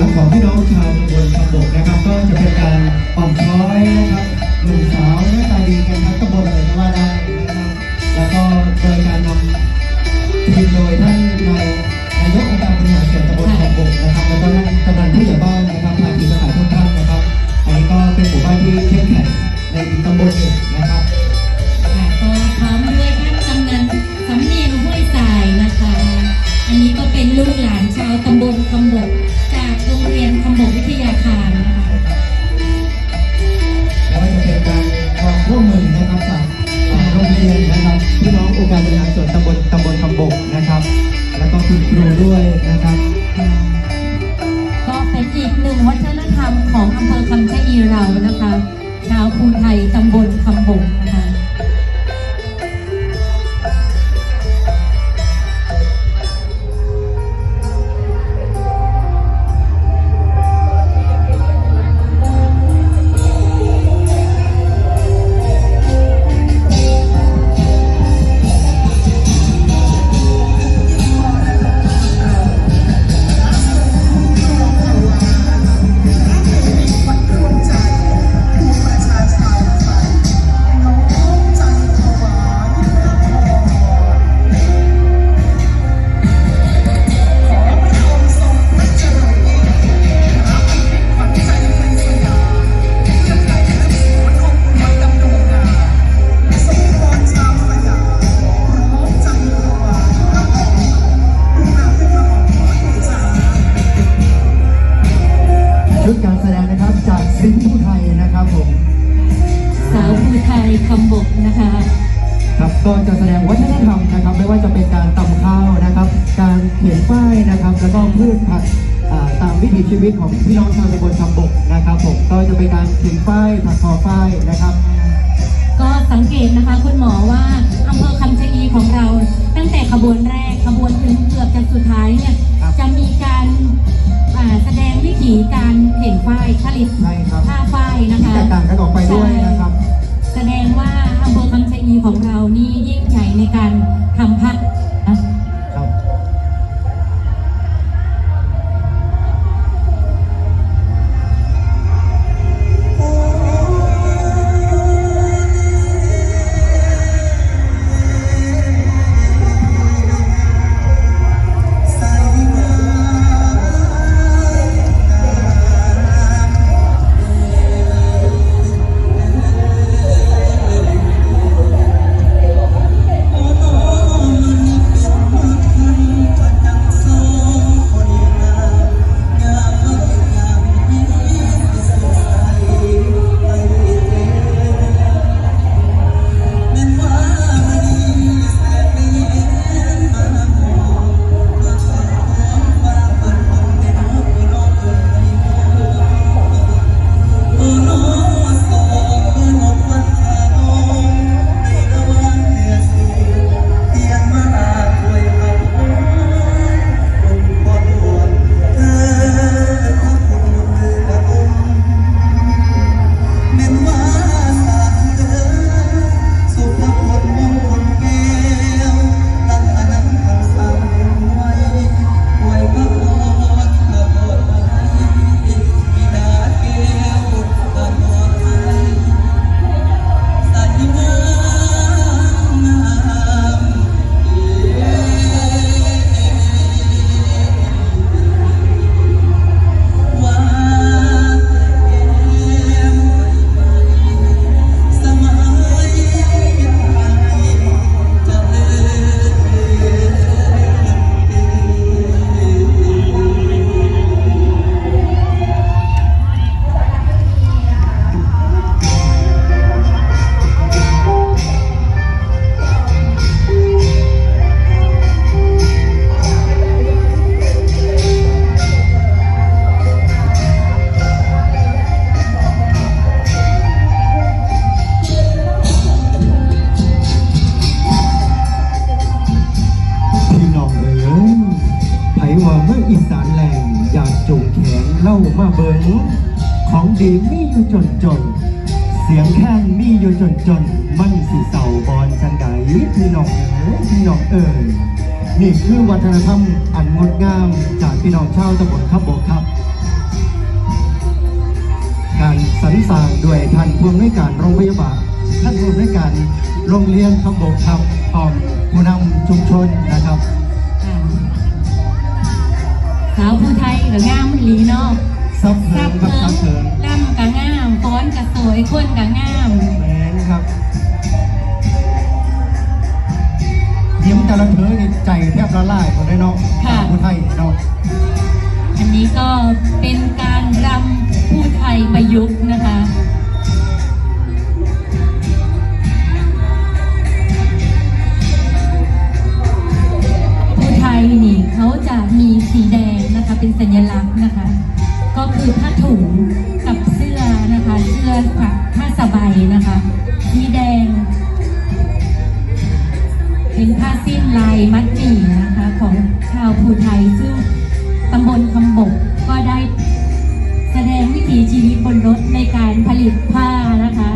ลักษณ์ของพี่น้องชาวตำบลคำบกนะครับ ก็จะเป็นการอ่อนช้อยนะครับหนุ่มสาวหน้าตาดีกันทั้งตำบลเลยก็ว่าได้นะครับแล้วก็โดยการนำทีมโดยท่าน ครูด้วยนะครับ ก็จะแสดงวัฒนธรรมนะครับ ไม่ว่าจะเป็นการตำข้าวนะครับ การเขียนป้ายนะครับ แล้วก็พืชผักอ่าตามวิถีชีวิตของพี่น้องชาวตำบลคำบกนะครับผมก็จะเป็นการเขียนป้ายถักทอป้ายนะครับ ก็สังเกตนะคะคุณหมอว่าอำเภอคำชะอีของเรา ตั้งแต่ขบวนแรกขบวนถึงเกือบจะสุดท้ายเนี่ยครับจะมีการอ่าแสดงวิถีการเข่งฝ้ายผลิตใช่ครับผ้าฝ้ายนะที่คะแตกต่างกันออกไปด้วยนะครับ แสดงว่า อำเภอคำชะอีของเรานี่ยิ่งใหญ่ในการทำผ้า งแขนเล่ามาเบิงของดีมีอยู่จนจน เสียงแค้นมีอยู่จนจน มันสิเศร้าบอนจังใดพี่น้องเอ๋ยพี่น้องเอ๋ยนี่คือวัฒนธรรมอันงดงามจากพี่น้องชาวตำบลขับบกครับ การสรรสร้างด้วยท่านผู้อำนวยการโรงพยาบาลท่านผู้อำนวยการโรงเรียนคำบกครับพร้อมผู้นำชุมชนนะครับ สาวผู้ไทยกับงามมันหลีเนาะซับเพิงครับซับเพิงล่ำกับงามฟ้อนกับสวยคนกับงามแมนครับยิ้มแต่ละเธอนี่ใจแทบละลายหมดเลยเนาะผู้ไทยเนาะอันนี้ก็เป็นการรำ มัดหมี่นะคะของชาวภูไทยซึ่งตำบลคำบกก็ได้แสดงวิถีชีวิตบนรถในการผลิตผ้านะคะ